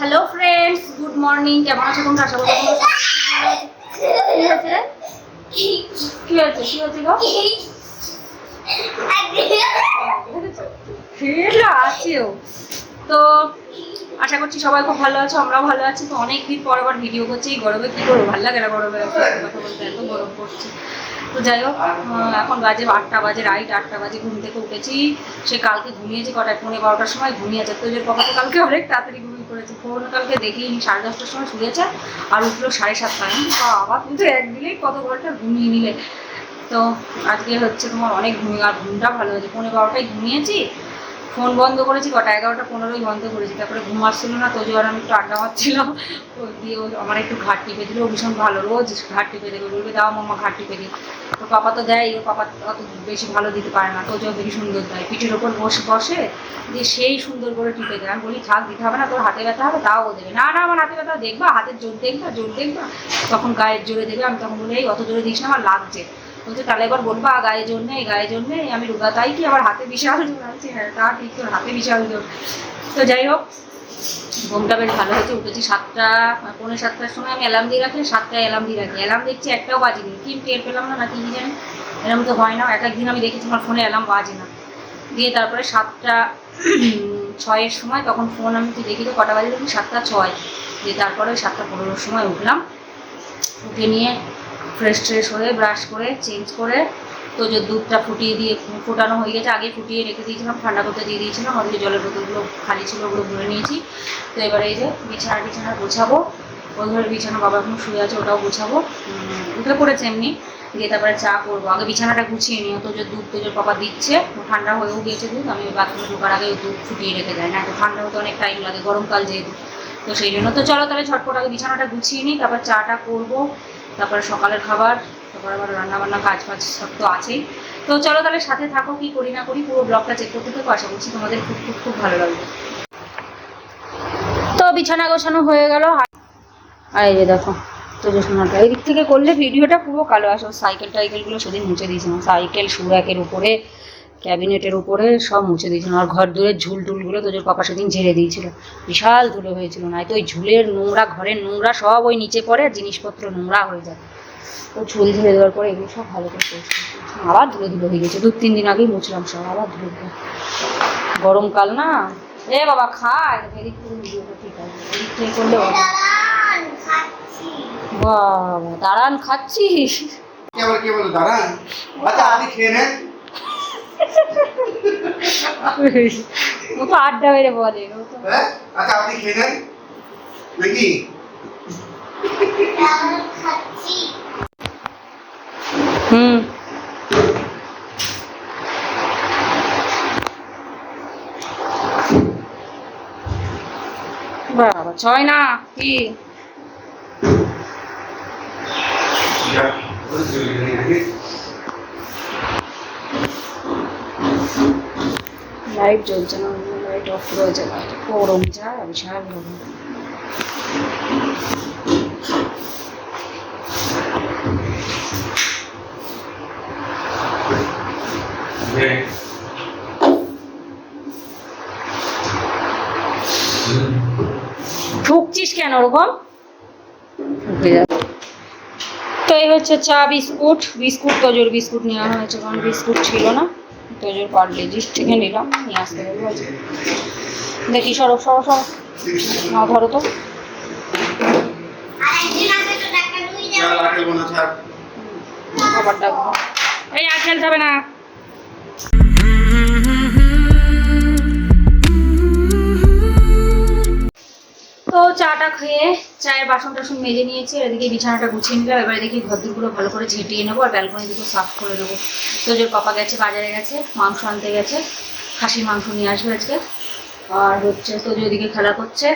Hello friends good morning কেমন আছো তোমরা? আশা করি ভালো হয়েছে? হয়েছে? তো আশা করছি সবাই খুব ভালো আছো, আমরাও ভালো আছি। তো অনেক দিন পর আবার ভিডিও করছি। এই গরমে কি করব? ভালো লাগে না গরমে? কথা বলতে এত গরম পড়ছে। তো যাই হোক এখন বাজে আটটা বাজে, রাইট আটটা বাজে, ঘুম থেকে উঠেছি। সে কালকে ঘুমিয়েছি কটায়? পৌনে বারোটার সময় ঘুমিয়েছে। তো যে পকাতে কালকে অনেক তাড়াতাড়ি ঘুমিয়ে পড়েছে ফোন কালকে দেখি সাড়ে দশটার সময় শুয়েছে আর উঠল সাড়ে সাতটায় আবার তুমি এক দিলেই কত ঘণ্টা ঘুমিয়ে নিলে। তো আজকে হচ্ছে তোমার অনেক ঘুমিয়ে আর ঘুমটা ভালো হয়েছে। পনেরো বারোটায় ঘুমিয়েছি। ফোন বন্ধ করেছি, কটা এগারোটা পনেরোই বন্ধ করেছি। তারপরে ঘুম আসছিল না, তো আর আমি একটু আড্ডা মারছিলাম ও দিয়ে আমার একটু ঘাট টিপে দিল ভীষণ ভালো, রোজ ঘাট টিপে দেবে বলবে, দাও মামা ঘাট টিপে দিই তো পাপা তো দেয়, ও পাপা অত বেশি ভালো দিতে পারে না। তো যে বেশি সুন্দর দেয়। পিঠের ওপর বসে বসে দিয়ে সেই সুন্দর করে টিপে দেয়। আমি বলি, থাক, দিতে হবে না, তোর হাতে ব্যথা হবে, তাও দেবে। না না, আমার হাতে ব্যথা, দেখবা, হাতের জোর দেখবা জোর দেখবা। তখন গায়ের জোরে দেবে আমি তখন বলি, এই অত জোরে দিস না, আমার লাগছে। বলছে, তাহলে এবার বলবা গায়ে জোর নেই, গায়ে জোর নেই, আমি রোগা তাই কি আমার হাতে বিশাল? জোর আছে হ্যাঁ তা ঠিক, তোর হাতে বিশাল জোর। তো যাই হোক, ঘুমটা বেশ ভালো হয়েছে, উঠেছি সাতটা পৌনে সাতটার সময় আমি অ্যালার্ম দিয়ে রাখলে সাতটায় অ্যালার্ম দিয়ে রাখি। অ্যালার্ম দেখছি একটাও বাজেনি। কি টের পেলাম না নাকি কি জানি? এরকম তো হয় না, এক একদিন আমি দেখেছি আমার ফোনে অ্যালার্ম বাজে না। দিয়ে তারপরে সাতটা ছয়ের সময় তখন ফোন আমি কি দেখি তো, কটা বাজে দেখি? সাতটা ছয়। দিয়ে তারপরে ওই সাতটা পনেরোর সময় উঠলাম। উঠে নিয়ে ফ্রেশ ট্রেশ হয়ে ব্রাশ করে চেঞ্জ করে তো যে দুধটা ফুটিয়ে দিয়ে ফোটানো হয়ে গেছে। আগে ফুটিয়ে রেখে দিয়েছিলাম, ঠান্ডা করতে দিয়ে দিয়েছিলাম। ওদিকে জলের বোতলগুলো খালি ছিল ওগুলো ভরে নিয়েছি। তো এবারে এই যে বিছানা টিছানা গোছাবো। ওই ঘরে বিছানা বাবা এখন শুয়ে আছে, ওটাও গোছাবো। উঠে পড়েছে এমনি। দিয়ে তারপরে চা করব। আগে বিছানাটা গুছিয়ে নিই তো যে দুধ তো যে বাবা দিচ্ছে ঠান্ডা হয়েও গিয়েছে দুধ। আমি বাথরুমে ঢোকার আগে দুধ ফুটিয়ে রেখে যাই না তো ঠান্ডা হতে অনেক টাইম লাগে, গরমকাল যেহেতু। তো সেই জন্য। তো চলো তাহলে ঝটপট আগে বিছানাটা গুছিয়ে নিই। তারপর চাটা করব। তারপরে সকালের খাবার, তারপর আবার রান্না বান্না কাজ ফাজ সব তো আছেই। তো চলো তাহলে সাথে থাকো, কি করি না করি, পুরো ব্লগটা চেক করতে থাকো, আশা করছি তোমাদের খুব খুব খুব ভালো লাগবে। তো বিছানা গোছানো হয়ে গেল, আর এই যে দেখো, তো গোছানোটা এই দিক থেকে করলে ভিডিওটা পুরো কালো আসে সাইকেল টাইকেলগুলো সেদিন মুছে দিয়েছিলাম সাইকেল সুরাকের উপরে ক্যাবিনেটের উপরে সব মুছে দিয়েছিল। আর ঘর দূরের ঝুল টুলগুলো তোদের পাপা সেদিন ঝেড়ে দিয়েছিল। বিশাল ধুলো হয়েছিল না তো ওই ঝুলের নোংরা, ঘরের নোংরা সব ওই নিচে পড়ে আর জিনিসপত্র নোংরা হয়ে যায়। তো ঝুল ঝেড়ে দেওয়ার পরে এগুলো সব ভালো করে আবার ধুলো ধুলো হয়ে গেছে, দু তিন দিন আগেই মুছলাম সব, আবার ধুলো গরমকাল না? এ বাবা, খায়। ঠিক আছে। করলে বাবা, দাঁড়ান, খাচ্ছিস? দাঁড়ান। আচ্ছা আপনি খেয়ে নেন ও তো আড্ডা মেরে বলে। হ্যাঁ? আচ্ছা আপনি খেয়ে নেন। দেখি। হুম। বাবা ছয় না কি? লাইট জ্বলছে না লাইট অফ রয়েছে গরম যা বিশাল গরম ঠুকছিস কেন ওরকম? ঠুকে তো এই হচ্ছে চা বিস্কুট বিস্কুট তজোর বিস্কুট নেওয়া হয়েছে কারণ বিস্কুট ছিল না। তজোর পারলে জিস থেকে নিলাম নিয়ে আসতে পারব আজকে। দেখি সরব সরব সরব। না ধরো তো। আবার ডাকবো এই আর খেলতে হবে না। তো চাটা খেয়ে চায়ের বাসন টাসন মেজে নিয়েছি আর এদিকে বিছানাটা গুছিয়ে নিলাম, এবার দেখি ঘর ঘরদুরগুলো ভালো করে ঝেঁটিয়ে নেব আর ব্যালকনি দুটো সাফ করে নেব। তো যে পাপা গেছে, বাজারে গেছে, মাংস আনতে গেছে, খাসির মাংস নিয়ে আসবে আজকে। আর হচ্ছে তো যে ওদিকে খেলা করছে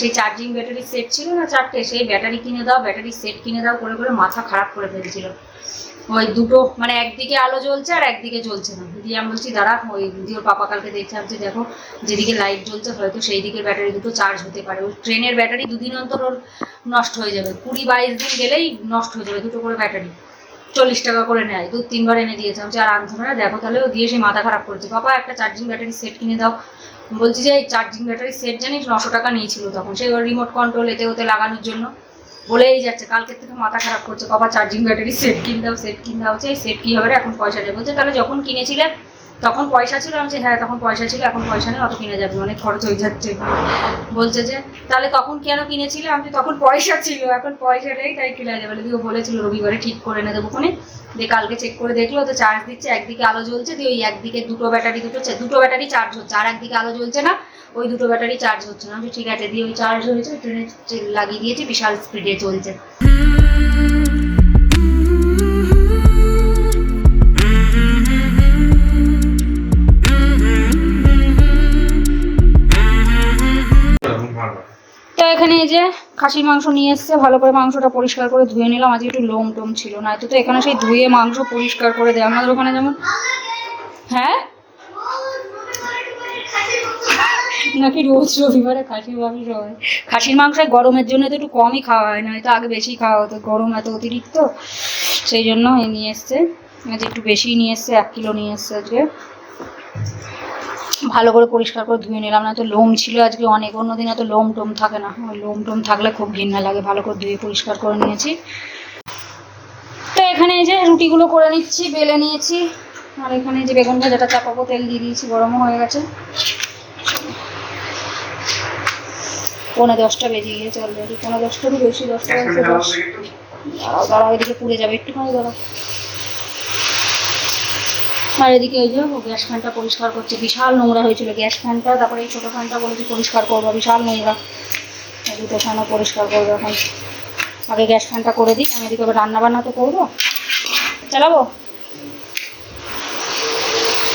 সেই চার্জিং ব্যাটারি সেট ছিল না, চারটে, সেই ব্যাটারি কিনে দাও ব্যাটারি সেট কিনে দাও, করে করে মাথা খারাপ করে ফেলছিল। ওই দুটো মানে একদিকে আলো জ্বলছে আর একদিকে জ্বলছে না। দিদি, আমি বলছি, দাঁড়া, ওই দিয়ে ওর পাপা কালকে দেখলাম যে দেখো, যেদিকে লাইট জ্বলছে, হয়তো সেই দিকের ব্যাটারি দুটো চার্জ হতে পারে। ওই ট্রেনের ব্যাটারি দুদিন অন্তর ওর নষ্ট হয়ে যাবে। কুড়ি বাইশ দিন গেলেই নষ্ট হয়ে যাবে দুটো করে ব্যাটারি চল্লিশ টাকা করে নেয় দু তিনবার এনে দিয়েছে। আমি আর হবে না? দেখো তাহলে। ও দিয়ে সে মাথা খারাপ করেছে। পাপা, একটা চার্জিং ব্যাটারি সেট কিনে দাও। বলছি, যে চার্জিং ব্যাটারি সেট জানিস? নশো টাকা নিয়েছিল তখন। সেই রিমোট কন্ট্রোল এতে ওতে লাগানোর জন্য। বলেই যাচ্ছে কালকে থেকে মাথা খারাপ করছে বাবা চার্জিং ব্যাটারি সেট কিনতে হবে সেট কিনতে হবে এই সেট কী হবে এখন পয়সা নেই। বলছে তাহলে যখন কিনেছিলে তখন পয়সা ছিল? আমি বলছি, হ্যাঁ তখন পয়সা ছিল এখন পয়সা নেই অত কিনে যাবে অনেক খরচ হয়ে যাচ্ছে। বলছে যে তাহলে তখন কেন কিনেছিলে? আমি তখন পয়সা ছিল এখন পয়সা নেই তাই কিনে যাবে দিয়ে ও বলেছিল রবিবারে ঠিক করে এনে দেবো কোনে দিয়ে কালকে চেক করে দেখল তো চার্জ দিচ্ছে একদিকে আলো জ্বলছে দিয়ে ওই একদিকে দুটো ব্যাটারি দুটো দুটো ব্যাটারি চার্জ হচ্ছে আর একদিকে আলো জ্বলছে না। ওই দুটো ব্যাটারি চার্জ হচ্ছে না। ঠিক আছে, দিয়ে ওই চার্জ হয়েছে ট্রেনে লাগিয়ে দিয়েছি, বিশাল স্পিডে চলছে। তো এখানে এই যে খাসির মাংস নিয়ে এসছে, ভালো করে মাংসটা পরিষ্কার করে ধুয়ে নিলাম। আজকে একটু লোম টোম ছিল না তো তো এখানে সেই ধুয়ে মাংস পরিষ্কার করে দেয় আমাদের ওখানে যেমন হ্যাঁ? নাকি রোজ রবিবারে? খাসির মাংস হয়। খাসির মাংস গরমের জন্য তো একটু কমই খাওয়া হয় না তো আগে বেশি খাওয়া হতো। গরম এত অতিরিক্ত, সেই জন্য এ নিয়ে এসছে। আজ একটু বেশি নিয়ে এসছে, এক কিলো নিয়ে এসছে আজকে। ভালো করে পরিষ্কার করে ধুয়ে নিলাম না তো লোম ছিল আজকে অনেক অন্য দিন এত লোম টোম থাকে না। লোম টোম থাকলে খুব ঘৃণা লাগে, ভালো করে ধুয়ে পরিষ্কার করে নিয়েছি। তো এখানে এই যে রুটিগুলো করে নিচ্ছি, বেলে নিয়েছি। আর এখানে যে বেগুন ভাজাটা চাপাবো, তেল দিয়ে দিয়েছি, গরমও হয়ে গেছে। পৌনে দশটা বেজে গিয়েছে অলরেডি পৌনে দশটারও বেশি দশটা বেজে দশ। দাঁড়াও এদিকে পুড়ে যাবে একটুখানি দাঁড়াও। আর এদিকে ওই যে গ্যাস ফ্যানটা পরিষ্কার করছে বিশাল নোংরা হয়েছিল গ্যাস ফ্যানটা তারপরে এই ছোটো ফ্যানটা বলেছি পরিষ্কার করব বিশাল নোংরা। দুটো ফ্যানও পরিষ্কার করব এখন। আগে গ্যাস ফ্যানটা করে দিই আমি এদিকে আবার রান্না বান্না তো করব। চালাবো?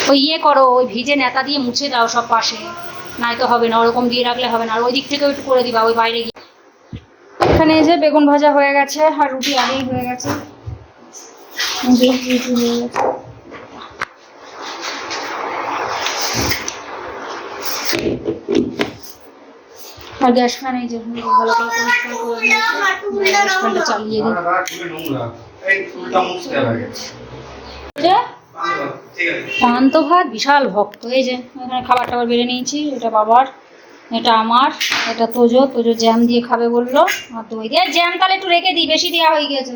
ওই ইয়ে করো ওই ভিজে নেতা দিয়ে মুছে দাও সব পাশে। তো হবে না ওরকম দিয়ে রাখলে হবে না। আর ওই দিক থেকেও একটু করে দিবা ওই বাইরে গিয়ে। এখানে যে বেগুন ভাজা হয়ে গেছে আর রুটি আগেই হয়ে গেছে। হয়ে আর গ্যাস ফ্যান এই যে ভালো করে পরিষ্কার করে দিয়েছে গ্যাস ফ্যানটা চালিয়ে দিই। পান্ত ভাত বিশাল ভক্ত। এই যে, এখানে খাবার টাবার বেড়ে নিয়েছি, এটা বাবার, এটা আমার, এটা তোজো। তোজো জ্যাম দিয়ে খাবে বলল, আর দই দিয়ে। জ্যাম তাহলে একটু রেখে দিই, বেশি দেওয়া হয়ে গেছে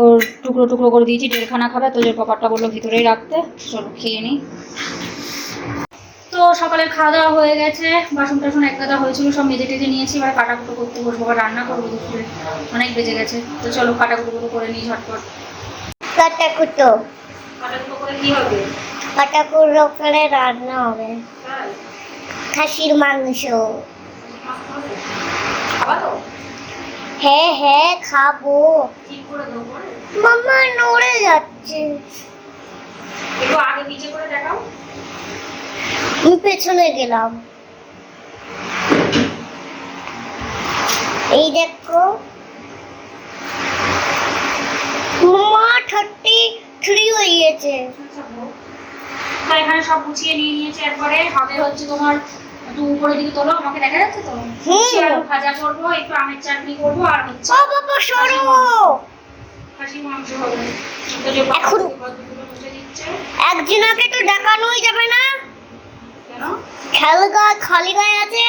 ওর টুকরো টুকরো করে দিয়েছি, দেড়খানা খাবে। তোজোর পাপারটা বলল ভিতরেই রাখতে। চলো খেয়ে নিই। তো সকালের খাওয়া দাওয়া হয়ে গেছে। বাসন টাসন এক গাদা হয়েছিল, সব মেজে টেজে নিয়েছি। এবার কাটাকুটো করতে বসবো, আবার রান্না করব। দুপুরে অনেক বেজে গেছে। তো চলো কাটাকুটো করে নিই ঝটপট। কাটাকুটো। রান্না হবে। খাসির মাংস। হ্যাঁ হ্যাঁ খাব। নড়ে যাচ্ছে। আমি পেছনে গেলাম। এই দেখো। মা থার্টি থ্রি হয়ে গেছে তো এখানে সব গুছিয়ে নিয়ে নিয়েছে একবারে। হবে হচ্ছে তোমার একটু উপরের দিকে তোলো আমাকে দেখা যাচ্ছে তো। আলু ভাজা করব একটু আমের চাটনি করব আর হচ্ছে ও বাবা সরো! খাসি মাংস হবে। এখন- একজনকে তো দেখানোই যাবে না। কেন? খালি গায়ে খালি গায়ে আছে।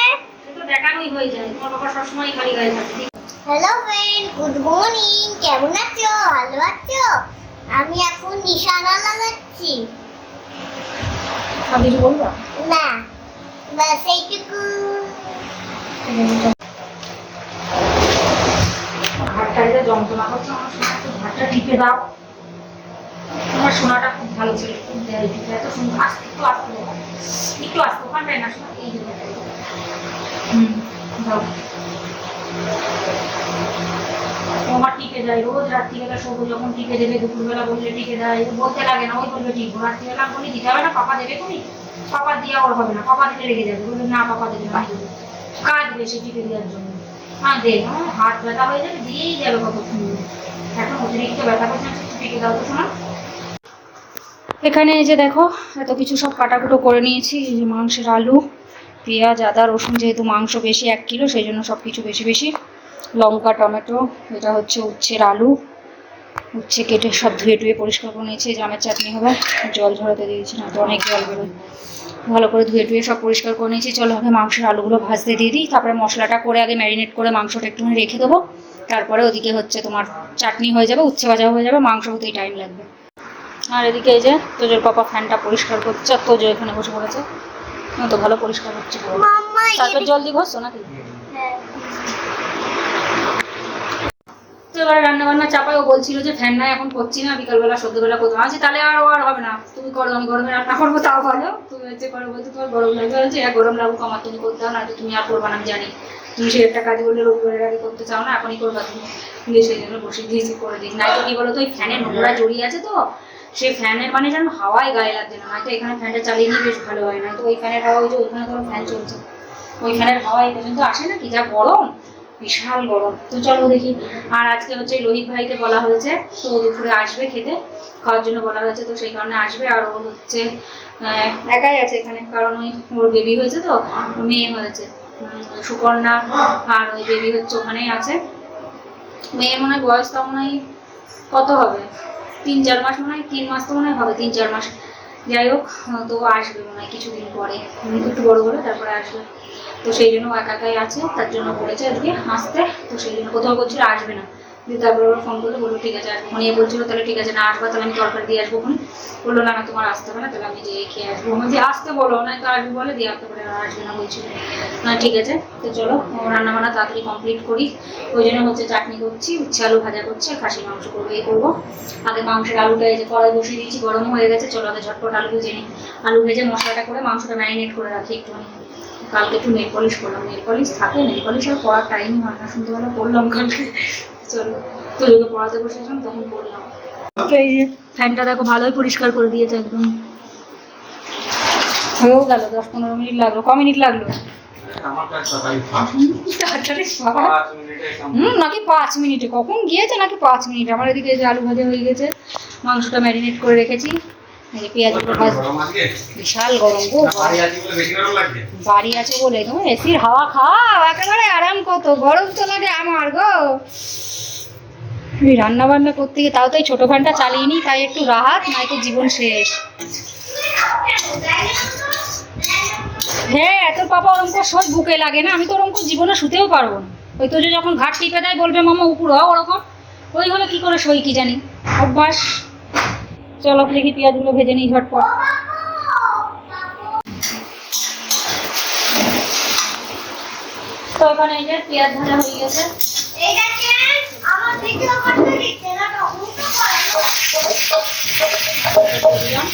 তো দেখানোই হয়ে যায়। তোমার বাবা সবসময় খালি গায়ে থাকে। হ্যালো ফ্রেন্ড গুড মর্নিং কেমন আছো? ভালো আছো? আমি এখন নিশানা লাগাচ্ছি। বলব? না ব্যাস এইটুকু। ঘাটটা এটা যন্ত্রণা করছে আমার সোনা একটু ঘাটটা টিপে দাও। আমার সোনাটা খুব ভালো ছিল খুব দেয় টিপে এত সুন্দর। আস্তে একটু আস্তে একটু আস্তে ওখানটায় না সোনা এই হুম দাও। আমার টিপে দেয় রোজ রাত্রিবেলা শোবো যখন টিপে দেবে, দুপুরবেলা বললে টিপে দেয় বলতে লাগে না, ওই বলবে টিপবো রাত্রিবেলা বলি দিতে হবে না, পাপা দেবে তুমি পাপা দিয়া ওর হবে না, পাপা দিতে রেগে যাবে, বলবে না, পাপা দেবে না আমি দেবো। কাজ বেশি টিপে দেওয়ার জন্য। হ্যাঁ দে হাত ব্যথা হয়ে যাবে, দিয়েই যাবে কতক্ষণ এখন অতিরিক্ত ব্যথা করছে টিকে দাও তো শোনা এখানে এই যে দেখো, এত কিছু সব কাটাকুটো করে নিয়েছি, মাংসের আলু, পেঁয়াজ, আদা, রসুন, যেহেতু মাংস বেশি এক কিলো, সেই জন্য সব কিছু বেশি বেশি। লঙ্কা টমেটো এটা হচ্ছে উচ্ছের আলু। উচ্ছে কেটে সব ধুয়ে টুয়ে পরিষ্কার করে নিয়েছি জামের চাটনি হবে। জল ঝরাতে দিয়েছি না তো অনেক জল বেরোয় ভালো করে ধুয়ে টুয়ে সব পরিষ্কার করে নিয়েছি। চলো আগে মাংসের আলুগুলো ভাজতে দিয়ে দিই তারপরে মশলাটা করে আগে ম্যারিনেট করে মাংসটা একটুখানি রেখে দেবো। তারপরে ওদিকে হচ্ছে তোমার চাটনি হয়ে যাবে উচ্ছে ভাজা হয়ে যাবে মাংস হতেই টাইম লাগবে। আর এদিকে এই যে তোজোর পাপা ফ্যানটা পরিষ্কার করছে আর তোজো এখানে বসে পড়েছে। ও তো ভালো পরিষ্কার হচ্ছে। তারপর জল জলদি ঘষছো নাকি হ্যাঁ। তো এবার রান্না বান্না চাপায় ও বলছিল যে, ফ্যান নাই, এখন করছি না, বিকালবেলা, সন্ধ্যেবেলা করব আছি তাহলে আর ও আর হবে না। তুমি করো, আমি গরমে রান্না করব, তাও ভালো। তুমি হচ্ছে করো বলতে, তোমার গরম লাগবে? বলছে এক গরম লাগুক, আমার তুমি করতে না তুমি আর করবা না, আমি জানি। তুমি সে একটা কাজ বললে রবিবারের আগে করতে চাও না, এখনই করবা তুমি। তুমি সেই জন্য বসে দিয়েছি, করে দিই। তো কি বলো তো ওই ফ্যানের নোংরা জড়িয়ে আছে তো সেই ফ্যানের মানে যেন হাওয়াই গায়ে লাগছে না। নয়তো এখানে ফ্যানটা চালিয়ে নিয়ে বেশ ভালো হয় না তো ওই ফ্যানের হাওয়া ওই যে ওইখানে তোমার ফ্যান চলছে ওই ফ্যানের হাওয়া এই পর্যন্ত আসে না কি? যা গরম বিশাল গরম। তো চলো দেখি। আর আজকে হচ্ছে লোহিত ভাইকে বলা হয়েছে, তো দুপুরে আসবে খেতে। খাওয়ার জন্য বলা হয়েছে, তো সেই কারণে আসবে। আর ও হচ্ছে একাই আছে এখানে, কারণ ওই ওর বেবি হয়েছে তো মেয়ে হয়েছে। সুকন্যা আর ওই বেবি হচ্ছে ওখানেই আছে। মেয়ের মনে হয় বয়স তো মনে হয় কত হবে? তিন, চার মাস মনে হয়, তিন মাস তো মনে হয় হবে, তিন, চার মাস। যাই হোক তো আসবে মনে হয় কিছুদিন পরে। একটু বড় বড় তারপরে আসবে তো সেই জন্য একাকাই আছে, তার জন্য বলেছে আজকে আসতে তো সেই জন্য কোথাও বলছিল আসবে না। দিয়ে তারপর ওর ফোন করল, বলল, ঠিক আছে ফোন নিয়ে বলছিল, তাহলে ঠিক আছে, না আসবা, তাহলে আমি তরকারি দিয়ে আসব ফোন বলল, না না, তোমার আসতে হবে না, তাহলে আমি যে খেয়ে আসব। আমি যে আসতে বলো, না তো আসবে বলে দিয়ে আসতে পারে আসবে না বলছিল। না, ঠিক আছে, তো চলো রান্না বান্না তাড়াতাড়ি কমপ্লিট করি। ওই জন্য হচ্ছে চাটনি করছি, উচ্ছে আলু ভাজা করছি, আর খাসির মাংস করব, এই করব। আগে মাংসের আলুটা এই যে কড়াই বসিয়ে দিয়েছি গরম হয়ে গেছে, চলো আগে ঝটপট আলু ভেজে নিই। আলু ভেজে মশলাটা করে মাংসটা ম্যারিনেট করে রাখি একটুখানি। কালকে একটু নেল পলিশ করলাম নেল পলিশ থাকে নেল পলিশ আর পড়ার টাইম হয় না শুনতে সন্ধ্যেবেলা পড়লাম কালকে। চলো তুলিকে পড়াতে বসেছিলাম তখন পড়লাম। তো এই যে ফ্যানটা দেখো ভালোই পরিষ্কার করে দিয়েছে একদম। হয়েও গেল দশ পনেরো মিনিট লাগল ক মিনিট লাগল? হুম নাকি পাঁচ মিনিটে? কখন গিয়েছে নাকি পাঁচ মিনিট? আমার এদিকে যে আলু ভাজা হয়ে গেছে মাংসটা ম্যারিনেট করে রেখেছি। বিশাল গরম বাড়ি আছে বলে এসির হাওয়া একেবারে আরাম কত, গরম তো আমার গো। রান্না বান্না করতে গিয়ে তাও তো এই ছোটো চালিয়ে তাই একটু রাহাত নয়তো জীবন শেষ। হ্যাঁ এত পাপা ওরম সব বুকে লাগে না, আমি তো ওরম জীবনে শুতেও পারব না। ওই তো যখন ঘাট টিপে দেয়, বলবে মামা উপর হও ওরকম ওই হলে কি করে সই কি জানি? অভ্যাস। চলো দেখি পেঁয়াজগুলো ভেজে নিই ঝটপট। তো এখানে যে পেঁয়াজ ভাজা হয়ে গেছে আমার ভিডিও করতে দিচ্ছে না তখন তো করে দিলাম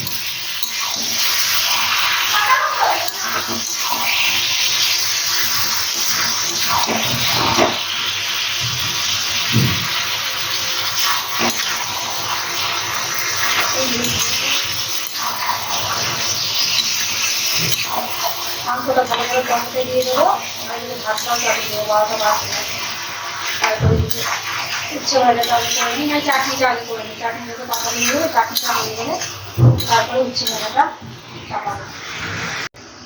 মাংসটা ভালো করে কষতে দিয়ে দেবো আর এদিকে ভাতটাও দেবো বারোটা বাজবে তারপরে উচ্ছে আগে করে নিই। চাটনিটা আগে করে নিই। চাটনিটা তো পাকা দিয়ে দেবো চাটনিটা গেলে তারপরে উচ্ছে ভাজাটা চাপাবো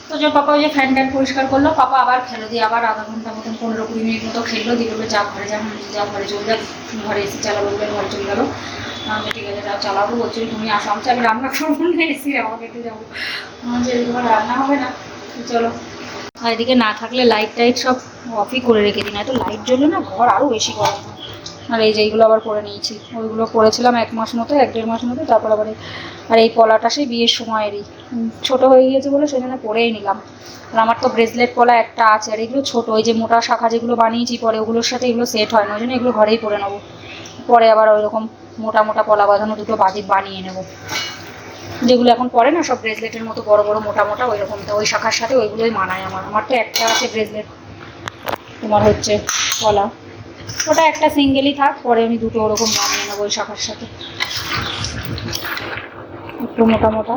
তো যে পাপা ওই যে ফ্যান ট্যান পরিষ্কার করল, পাপা আবার খেলো। দিয়ে আবার আধা ঘণ্টা মতন, পনেরো কুড়ি মিনিট মতো খেললো দিয়ে বলল, যা ঘরে যা। যা ঘরে চলে যা। ঘরে এসে চালাবো। বলে ঘরে চলে গেলো। আমি ঠিক আছে যাও চালাবো। বলছিল তুমি আসো। আমি রান্না করব না, এসে আমাকে একটু যাব আমার রান্না হবে না। চলো। আর এদিকে না থাকলে লাইট টাইট সব অফই করে রেখে দিই না তো লাইট জ্বললে না ঘর আরও বেশি গরম। আর এই যে এইগুলো আবার করে নিয়েছি, ওইগুলো করেছিলাম এক মাস মতো, এক দেড় মাস মতো, তারপর আবার আর এই পলাটা সেই বিয়ের সময়েরই। ছোট হয়ে গিয়েছে বলে সেই জন্য পরেই নিলাম। আর আমার তো ব্রেসলেট পলা একটা আছে, আর এগুলো ছোট, ওই যে মোটা শাখা যেগুলো বানিয়েছি পরে, ওগুলোর সাথে এগুলো সেট হয় না, ওই জন্য এগুলো ঘরেই পরে নেব। পরে আবার ওইরকম মোটা মোটা পলা বাঁধানো দুটো বাজি বানিয়ে নেব। যেগুলো এখন পরে না, সব ব্রেসলেটের মতো বড় বড়, মোটা মোটা, ওই রকম ওই শাখার সাথে ওইগুলোই মানায় আমার। আমার তো একটা আছে ব্রেসলেট, তোমার হচ্ছে পলা ওটা একটা সিঙ্গেলই থাক, পরে আমি দুটো ওরকম বানিয়ে নেব ওই শাখার সাথে। একটু মোটা মোটা।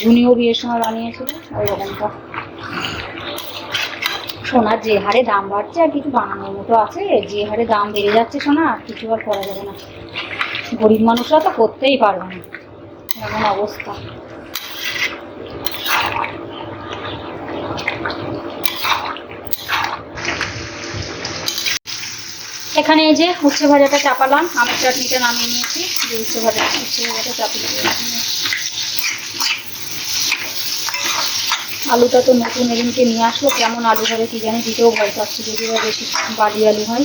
ঝুনিও বিয়ের সময় বানিয়েছিল ওই রকমটা সোনার যে হারে দাম বাড়ছে আর কিছু বানানোর মতো আছে, যে হারে দাম বেড়ে যাচ্ছে সোনা, আর কিছু আর করা যাবে না। গরিব মানুষরা তো করতেই পারবে না। এমন অবস্থা? এখানে এই যে উচ্ছে ভাজাটা চাপালাম আমের চাটনিটা নামিয়ে নিয়েছি, যে উচ্ছে ভাজা, উচ্ছে ভাজাটা চাপিয়ে আলুটা তো নতুন এদিনকে নিয়ে আসলো, কেমন আলু হবে কি জানি দিতেও ভয় পাচ্ছি যদি বেশি বালি আলু হয়।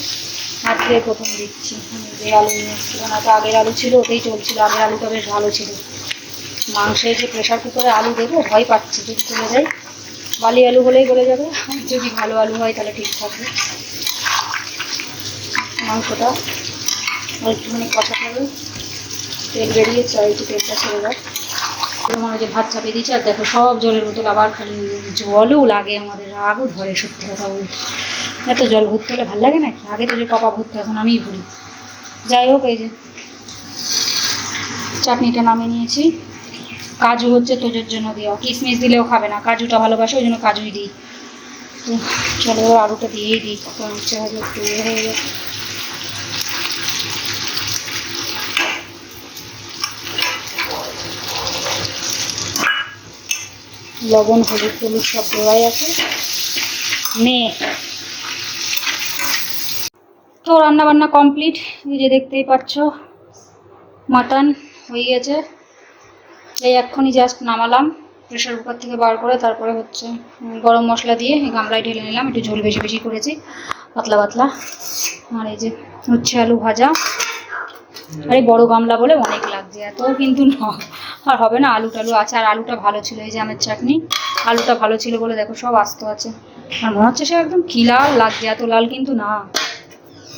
আজকে প্রথম দিচ্ছি, আমি যে আলু নিয়ে এসেছি কারণ তো আগের আলু ছিল ওটাই চলছিল, আগের আলুটা বেশ ভালো ছিল। মাংসে যে প্রেশার কুকারে আলু দেবো, ভয় পাচ্ছি যদি চলে যায়। বালি আলু হলেই গলে যাবে। যদি ভালো আলু হয় তাহলে ঠিক থাকবে মাংসটা একটুখানি কষা থাকবে তেল বেরিয়েছে আর একটু তেলটা ছেড়ে মনে হয় যে ভাত চাপিয়ে দিয়েছে, আর দেখো সব জলের বোতল আবার খালি জলও লাগে আমাদের। রাগও ধরে সত্যি কথা বলতে। এত জল ভরতে হলে ভালো লাগে নাকি? আগে তো যে কপা ভরতো, এখন আমিই ভরি। যাই হোক, এই যে চাটনিটা নামিয়ে নিয়েছি। কাজু হচ্ছে তোজোর জন্য দেওয়া। কিশমিশ দিলেও খাবে না। কাজুটা ভালোবাসে, ওই জন্য কাজুই দিই। তো চলো আলুটা দিয়েই দিই। হচ্ছে একটু হয়ে লবণ, হলুদ, টলুদ সব দেওয়াই আছে। নে। তো রান্না বান্না কমপ্লিট যে দেখতেই পাচ্ছ, মাটন হয়ে গেছে। এই এক্ষুনি জাস্ট নামালাম প্রেশার কুকার থেকে বার করে তারপরে হচ্ছে গরম মশলা দিয়ে গামলায় ঢেলে নিলাম, একটু ঝোল বেশি বেশি করেছি, পাতলা পাতলা। আর এই যে হচ্ছে আলু ভাজা, আর এই বড়ো গামলা বলে অনেক লাগছে এত কিন্তু না, আর হবে না আলু টালু আছে, আর আলুটা ভালো ছিল, এই যে আমের চাটনি, আলুটা ভালো ছিল বলে দেখো সব আস্ত আছে। আর মনে হচ্ছে সে একদম কি লাল লাগছে, এত লাল কিন্তু না।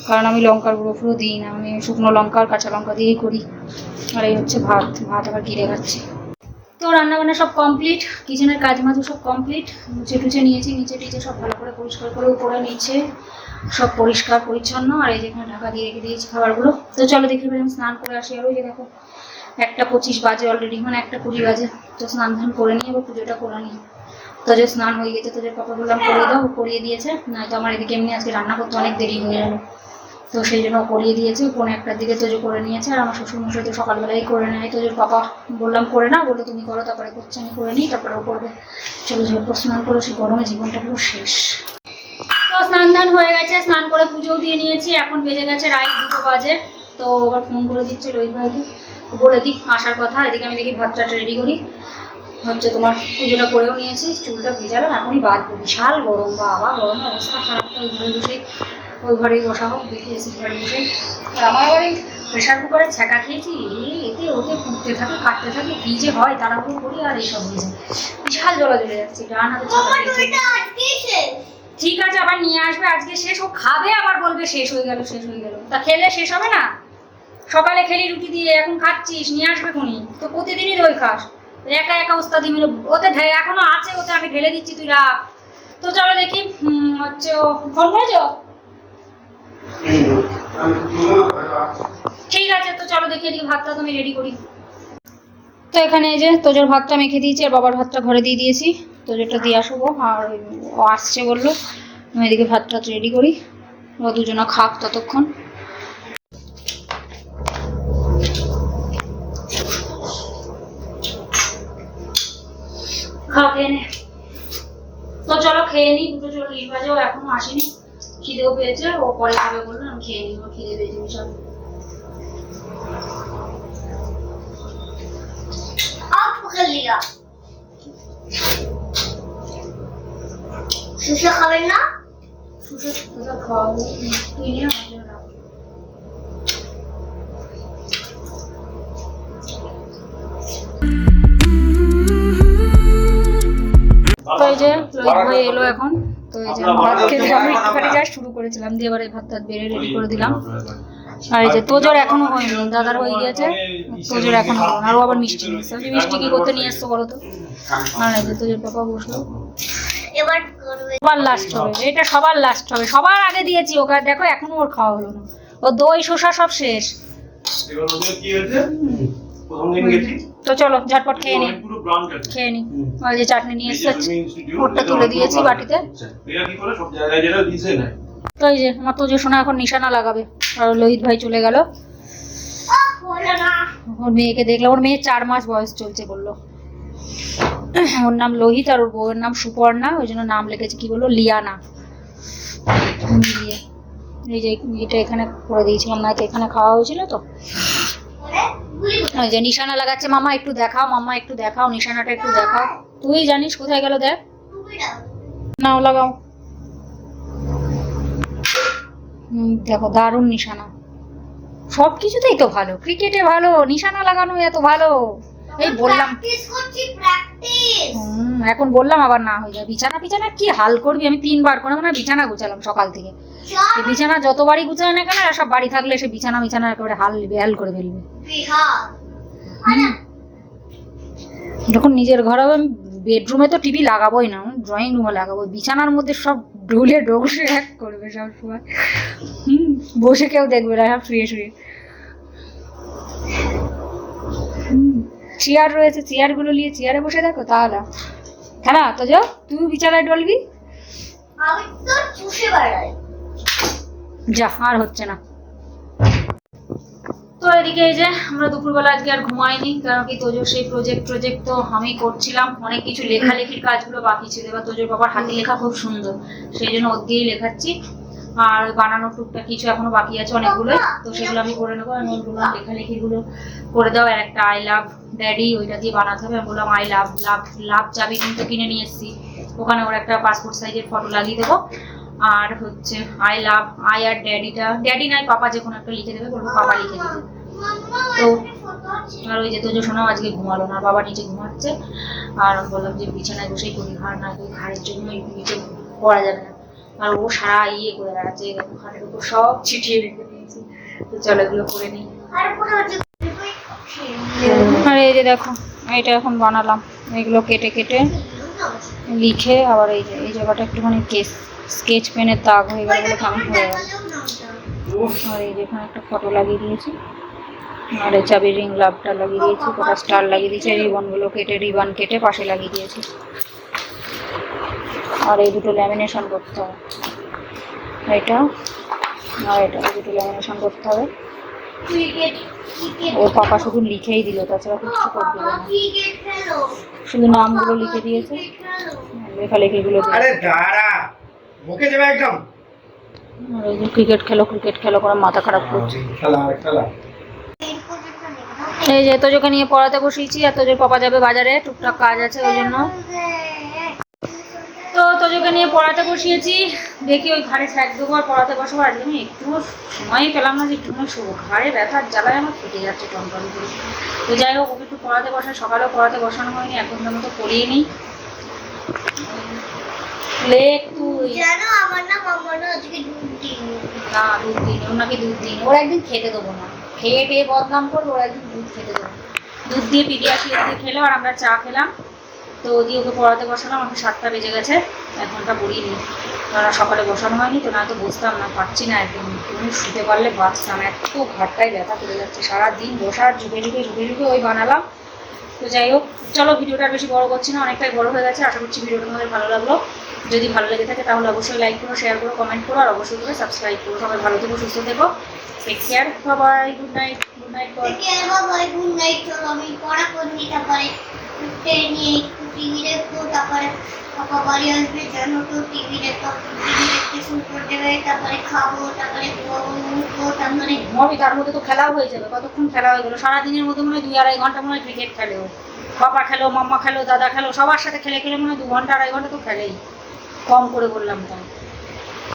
কারণ আমি লঙ্কার গুঁড়ো ফুড়ো দিই না, আমি শুকনো লঙ্কা আর কাঁচা লঙ্কা দিয়েই করি। আর এই হচ্ছে ভাত ভাত আবার গিরে খাচ্ছি। তো রান্না বান্না সব কমপ্লিট কিচেনের কাজ মাঝে সব কমপ্লিট মুছে টুচে নিয়েছি, নিচে টিচে সব ভালো করে পরিষ্কার করে উপরে নিচে সব পরিষ্কার, পরিচ্ছন্ন। আর এই যেখানে ঢাকা দিয়ে রেখে দিয়েছি খাবারগুলো। তো চলো দেখি আমি স্নান করে আসি। আর ওই যে দেখো, একটা পঁচিশ বাজে অলরেডি মানে একটা কুড়ি বাজে। তো স্নান ধান করে নিয়ে এবার পুজোটা করে নিই। তোদের স্নান হয়ে গেছে, তোদের পাপা বললাম করিয়ে দাও, করিয়ে দিয়েছে। নয়তো আমার এদিকে এমনি আজকে রান্না করতে অনেক দেরি হয়ে যাবে তো সেই জন্য করিয়ে দিয়েছে পৌনে একটার দিকে তোজো করে নিয়েছে, আর আমার শ্বশুরমশাই তো সকালবেলাই করে নেয়। তোজোর পাপা বললাম, করে না বলে, তুমি করো। তারপরে করছে, আমি করে নিই। তারপরে ও করবে। চলো ঝটপট স্নান করো সেই গরমে জীবনটা পুরো শেষ। তো স্নান দান হয়ে গেছে, স্নান করে পুজোও দিয়ে নিয়েছি, এখন বেজে গেছে রাত দুটো বাজে। তো আবার ফোন করে দিচ্ছে, রোহিত ভাইকে। বলে দিই আসার কথা, এদিকে আমি দেখি ভাতটা রেডি করি। হচ্ছে তোমার পুজোটা করেও নিয়েছি, চুলটা ভেজালাম, এখনই বাঁধবো। বিশাল গরম, বাবা, গরমের অবস্থা খারাপ তো বসে ওই ঘরেই বসা হোক দেখি এসি ঘরে বসে। আর আমার আবার এই প্রেশার কুকারে ছ্যাঁকা খেয়েছি। এতে ওতে ফুটতে থাকে কাটতে থাকে কী যে হয় তাড়াহুড়ো করি আর এইসব হয়ে যায় বিশাল জলা জ্বলে যাচ্ছে ডান হাতে ঠিক আছে আবার নিয়ে আসবে আজকে শেষ। ও খাবে আবার বলবে শেষ হয়ে গেল শেষ হয়ে গেল। তা খেলে শেষ হবে না? সকালে খেলি রুটি দিয়ে এখন খাচ্ছিস নিয়ে আসবে খুনি। তো প্রতিদিনই দই খাস। একা একা ওস্তাদি মিলে ওতে ঢে- এখনও আছে ওতে আমি ঢেলে দিচ্ছি তুই রাখ। তো চলো দেখি হচ্ছে ও ফোন করেছ? ঠিক আছে তো চলো দেখি এদিকে ভাতটা তুমি রেডি করি। তো এখানে এই যে তোজোর ভাতটা মেখে দিয়েছি আর বাবার ভাতটা ঘরে দিয়ে দিয়েছি। তোজোরটা দিয়ে আসব আর ও আসছে বলল আমি এদিকে ভাতটা রেডি করি। ও দুজনা খাক ততক্ষণ। খাও খেয়ে নে। তো চলো খেয়ে নিই দুটো চল্লিশ বাজে ও এখনও আসেনি। খিদেও পেয়েছে ও পরে খাবে বলল আমি খেয়ে নিব খিদে পেয়েছে বিশাল। তো এই যে এলো এখন। তো এই যে ভাত খেতে আমি একটুখানি যা শুরু করেছিলাম দিয়ে এবার ভাত টাত বেড়ে রেডি করে দিলাম। আর এই যে তোজোর এখনও হয়নি দাদার হয়ে গিয়েছে। তোজোর এখনও হলো না। আরও আবার মিষ্টি নিয়ে এসছে। আমি মিষ্টি কি করতে নিয়ে এসছো বলো তো? আর এই যে তোজোর পাপা বসল। এবার সবার লাস্ট হবে এটা সবার লাস্ট হবে। সবার আগে দিয়েছি ওকে দেখো এখনও ওর খাওয়া হলো না। ও দই শসা সব শেষ। তো চলো ঝটপট খেয়ে নি খেয়ে নি। ওই যে চাটনি নিয়ে ওরটা তুলে দিয়েছি বাটিতে। তো এই যে আমার সোনা এখন নিশানা লাগাবে। আর লোহিত ভাই চলে গেল। ওর মেয়েকে দেখলাম। ওর মেয়ের চার মাস বয়স চলছে বলল। ওর নাম লোহিত আর ওর বউয়ের নাম সুপর্ণা। ওই জন্য নাম লিখেছে কি বলল? লিয়ানা। এই যে এটা এখানে করে দিয়েছিলাম। না এখানে খাওয়া হয়েছিল তো? যে নিশানা লাগাচ্ছে, মামা একটু দেখাও, মামা একটু দেখাও, নিশানাটা একটু দেখাও। তুই জানিস কোথায় গেল, দেখ। নাও লাগাও। দেখো, দারুণ নিশানা। সব কিছুতেই তো ভালো, ক্রিকেটে ভালো, নিশানা লাগানো এত ভালো। এই বললাম। হুম, এখন বললাম আবার না হয়ে যায় বিছানা বিছানা কি হাল করবি? আমি তিনবার করে মানে বিছানা গুছালাম সকাল থেকে। বিছানা যতবারই গুছানো না কেন সব বাড়ি থাকলে সে বিছানা বিছানা একেবারে হাল বেহাল করে ফেলবে। যখন নিজের ঘর হবে আমি বেডরুমে তো টিভি লাগাবোই না। ড্রয়িং রুমে লাগাবো বিছানার মধ্যে সব ঢুলে ডোকসে এক করবে সব সময় হুম, বসে কেউ দেখবে না সব শুয়ে শুয়ে। চেয়ার রয়েছে চেয়ারগুলো নিয়ে চেয়ারে বসে দেখো তাহলে। হ্যাঁ না তো যাও তুই বিছানায় ডলবি যা আর হচ্ছে না। তো এদিকে এই যে আমরা দুপুরবেলা আজকে আর ঘুমাইনি কারণ কি তোজোর সেই প্রজেক্ট প্রজেক্ট তো আমি করছিলাম অনেক কিছু লেখালেখির কাজগুলো বাকি ছিল। এবার তোজোর বাবার হাতে লেখা খুব সুন্দর সেই জন্য ওর দিয়েই লেখাচ্ছি। আর বানানোর টুকটাক কিছু এখনও বাকি আছে অনেকগুলো তো সেগুলো আমি করে নেব। আমি বললাম লেখালেখিগুলো করে দাও। আর একটা আই লাভ ড্যাডি ওইটা দিয়ে বানাতে হবে। আমি বললাম আই লাভ লাভ লাভ চাবি কিন্তু কিনে নিয়ে এসেছি। ওখানে ওর একটা পাসপোর্ট সাইজের ফটো লাগিয়ে দেবো। আর হচ্ছে আই লাভ আই আর ড্যাডিটা ড্যাডি নাই পাপা যে কোনো একটা লিখে দেবে, বলব, পাপা লিখে দেবে। তো আর ওই যে তোজো শোনাও আজকে ঘুমালো না, বাবা নিচে ঘুমাচ্ছে। আর বললাম যে বিছানায় বসেই করি, ঘাড় না ওই ঘাড়ের জন্য নিচে পড়া যাবে না। আর ও সারা ইয়ে করে বেড়াচ্ছে ঘাড়ের উপর সব ছিটিয়ে রেখে দিয়েছি। তো চলো এগুলো করে নিই। আর এই যে দেখো, এটা এখন বানালাম। এগুলো কেটে কেটে লিখে আবার এই যে এই জায়গাটা একটুখানি কেস, স্কেচ পেনের দাগ হয়ে গেল বলে কেমন হয়ে গেল আর এই যেখানে একটা ফটো লাগিয়ে দিয়েছি। আর এই চাবি রিং লাভটা লাগিয়ে দিয়েছি, কটা স্টার লাগিয়ে দিয়েছি রিবনগুলো কেটে, রিবন কেটে পাশে লাগিয়ে দিয়েছি। আর এই দুটো ল্যামিনেশন করতে হবে। এটা আর এটা এই দুটো ল্যামিনেশন করতে হবে। ওর পাপা শুধু লিখেই দিল তাছাড়া কিছু করে দিল না। শুধু নামগুলো লিখে দিয়েছে। লেখালেখিগুলো। আরে দাঁড়া মুখে যাবে একদম। ক্রিকেট খেলো ক্রিকেট খেলো করে মাথা খারাপ করছে। খেলা খেলা। এই যে তোজোকে নিয়ে পড়াতে বসিয়েছি আর তোজোর পাপা যাবে বাজারে টুকটাক কাজ আছে ওই জন্য। তো তোজোকে নিয়ে পড়াতে বসিয়েছি। দেখি ওই ঘাড়ে ছ্যাক দেবো আর পড়াতে বসবো। আজকে আমি একটু সময়ই পেলাম না যে একটুখানি শোবো ঘাড়ে ব্যথার জ্বালায় আমার ফেটে যাচ্ছে টনটন করে। তো যাই হোক ওকে একটু পড়াতে সকালেও পড়াতে বসানো হয়নি এখন মতো পড়িয়ে নিই। লে একটু জানো আমার না আজকে দুধ না দুধ দিন ওর নাকি দুধ দিন ওর একদিন খেতে দেবো না। খেয়ে টেয়ে বদনাম করব ওর একদিন দুধ খেতে দেবো দুধ দিয়ে পিডিয়াশিয়ার দিয়ে খেলো আর আমরা চা খেলাম। তো দিয়ে ওকে পড়াতে বসালাম, এখন সাতটা বেজে গেছে, এক ঘণ্টা পড়িয়ে কারণ সকালে বসানো হয়নি, তো না তো বসতাম না, পারছি না একদম। তুমি শুতে পারলে বাঁচতাম এত ঘাটটায় ব্যথা করে যাচ্ছে, সারাদিন বসার, ঝুঁকে ঝুঁকে ঝুঁকে ঝুঁকে ওই বানালাম। তো যাই হোক, চলো ভিডিওটা বেশি বড় করছি না, অনেকটাই বড় হয়ে গেছে, আশা করছি ভিডিওটা তোমাদের ভালো লাগল। যদি ভালো লেগে থাকে তাহলে অবশ্যই লাইক করো শেয়ার করো কমেন্ট করো, আর অবশ্যই করে সাবস্ক্রাইব করো। সবাই ভালো থেকো, সুস্থ থেকো। Take care bye good night good night good night চলো, আমি পড়া তারপরে উঠে নিয়ে টিভি দেখব, তারপরে পাপা বাড়ি আসবে, জানো তো, টিভি দেখব, টিভি দেখতে শুরু করে দেবে, তারপরে খাব, তারপরে ঘুমাবো তারপরে মবি তার মধ্যে তো খেলাও হয়ে যাবে, কতক্ষণ খেলা হয়ে গেলো? সারাদিনের মধ্যে মনে হয় দুই আড়াই ঘণ্টা মনে হয় ক্রিকেট খেলে। পাপা খেলো, মাম্মা খেলো, দাদা খেলো, সবার সাথে খেলে খেলে মনে হয় দু ঘণ্টা, আড়াই ঘণ্টা তো খেলেই। কম করে বললাম তাই।